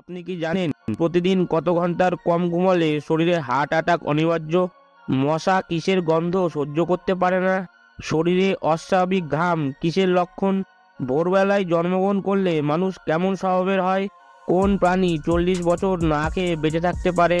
আপনি কি জানেন প্রতিদিন কত ঘণ্টার কম ঘুমালে শরীরে হার্ট অ্যাটাক অনিবার্য? মশা কিসের গন্ধ সহ্য করতে পারে না? শরীরে অস্বাভাবিক ঘাম কিসের লক্ষণ? ভোরবেলায় জন্মগ্রহণ করলে মানুষ কেমন স্বভাবের হয়? কোন প্রাণী চল্লিশ বছর না খেয়ে বেঁচে থাকতে পারে?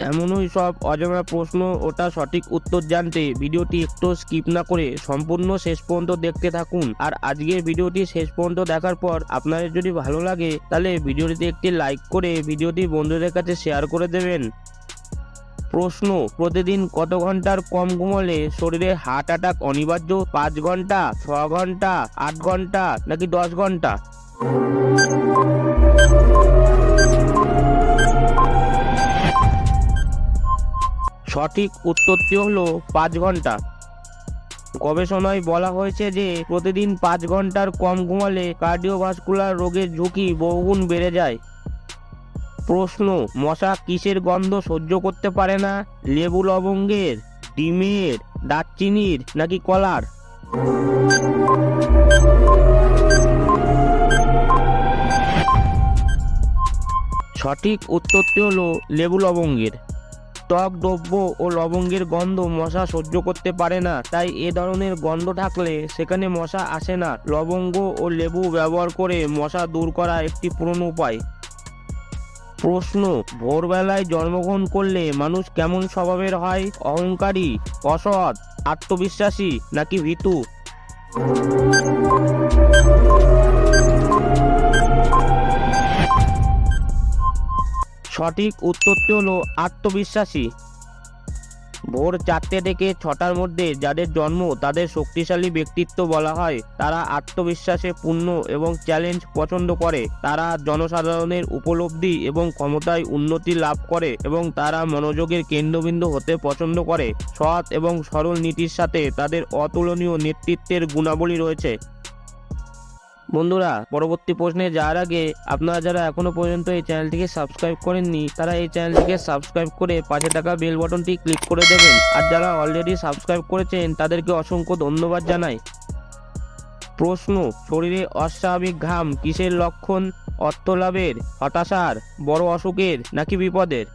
এমনই সব অজানা প্রশ্ন ওটা সঠিক উত্তর জানতে ভিডিওটি একটু স্কিপ না করে সম্পূর্ণ শেষ পর্যন্ত দেখতে থাকুন। আর আজকের ভিডিওটি শেষ পর্যন্ত দেখার পর আপনাদের যদি ভালো লাগে, তাহলে ভিডিওটিতে একটি লাইক করে ভিডিওটি বন্ধুদের কাছে শেয়ার করে দেবেন। প্রশ্ন, প্রতিদিন কত ঘণ্টার কম ঘুমলে শরীরে হার্ট অ্যাটাক অনিবার্য? পাঁচ ঘণ্টা, ছ ঘণ্টা, আট ঘণ্টা, নাকি দশ ঘণ্টা? সঠিক উত্তরটি হলো পাঁচ ঘণ্টা। গবেষণায় বলা হয়েছে যে, প্রতিদিন পাঁচ ঘণ্টার কম ঘুমালে কার্ডিওভাস্কুলার রোগের ঝুঁকি বহুগুণ বেড়ে যায়। প্রশ্ন, মশা কিসের গন্ধ সহ্য করতে পারে না? লেবু লবঙ্গের, ডিমের, দারচিনির নাকি কলার? সঠিক উত্তরটি হলো লেবু লবঙ্গের। টক দ্রব্য ও লবঙ্গের গন্ধ মশা সহ্য করতে পারে না। তাই এ ধরনের গন্ধ থাকলে সেখানে মশা আসে না। লবঙ্গ ও লেবু ব্যবহার করে মশা দূর করা একটি পুরনো উপায়। প্রশ্ন, ভোরবেলায় জন্মগ্রহণ করলে মানুষ কেমন স্বভাবের হয়? অহংকারী, অসৎ, আত্মবিশ্বাসী নাকি ভীতু? সঠিক উত্তরটি হলো আত্মবিশ্বাসী। ভোর চারটে থেকে ছটার মধ্যে যাদের জন্ম তাদের শক্তিশালী ব্যক্তিত্ব বলা হয়, তারা আত্মবিশ্বাসে পূর্ণ এবং চ্যালেঞ্জ পছন্দ করে। তারা জনসাধারণের উপলব্ধি এবং ক্ষমতায় উন্নতি লাভ করে এবং তারা মনোযোগের কেন্দ্রবিন্দু হতে পছন্দ করে। সৎ এবং সরল নীতির সাথে তাদের অতুলনীয় নেতৃত্বের গুণাবলী রয়েছে। বন্ধুরা, পরবর্তী প্রশ্নে যাওয়ার আগে আপনারা যারা এখনও পর্যন্ত এই চ্যানেলটিকে সাবস্ক্রাইব করেননি, তারা এই চ্যানেলটিকে সাবস্ক্রাইব করে পাশে থাকা বেল বাটনটি ক্লিক করে দেবেন। আর যারা অলরেডি সাবস্ক্রাইব করেছেন, তাদেরকে অসংখ্য ধন্যবাদ জানাই। প্রশ্ন, শরীরে অস্বাভাবিক ঘাম কিসের লক্ষণ? অর্থ লাভের, হতাশার, বড় অসুখের, নাকি বিপদের?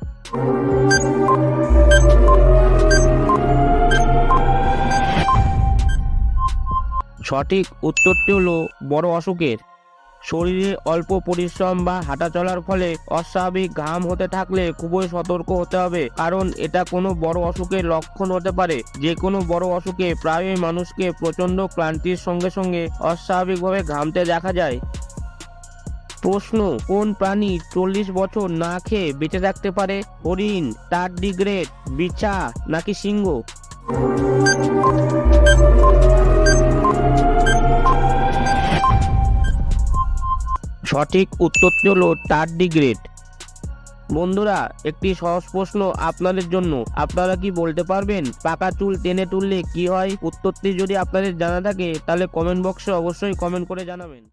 সঠিক উত্তরটি হলো বড় অসুখের। শরীরে অল্প পরিশ্রম বা হাঁটা চলার ফলে অস্বাভাবিক ঘাম হতে থাকলে খুবই সতর্ক হতে হবে, কারণ এটা কোনো বড় অসুখের লক্ষণ হতে পারে। যে কোনো বড় অসুখে প্রায়ই মানুষকে প্রচণ্ড ক্লান্তির সঙ্গে সঙ্গে অস্বাভাবিকভাবে ঘামতে দেখা যায়। প্রশ্ন, কোন প্রাণী চল্লিশ বছর না খেয়ে বেঁচে থাকতে পারে? হরিণ টার্ডিগ্রেড বিছা নাকি সিংহ? সঠিক উত্তরটি হলো টার্ডিগ্রেড বন্ধুরা, একটি সহজ প্রশ্ন আপনাদের জন্য। আপনারা কি বলতে পারবেন, পাকা চুল টেনে তুললে কি হয়? উত্তরটি যদি আপনাদের জানা থাকে, তাহলে কমেন্ট বক্সে অবশ্যই কমেন্ট করে জানাবেন।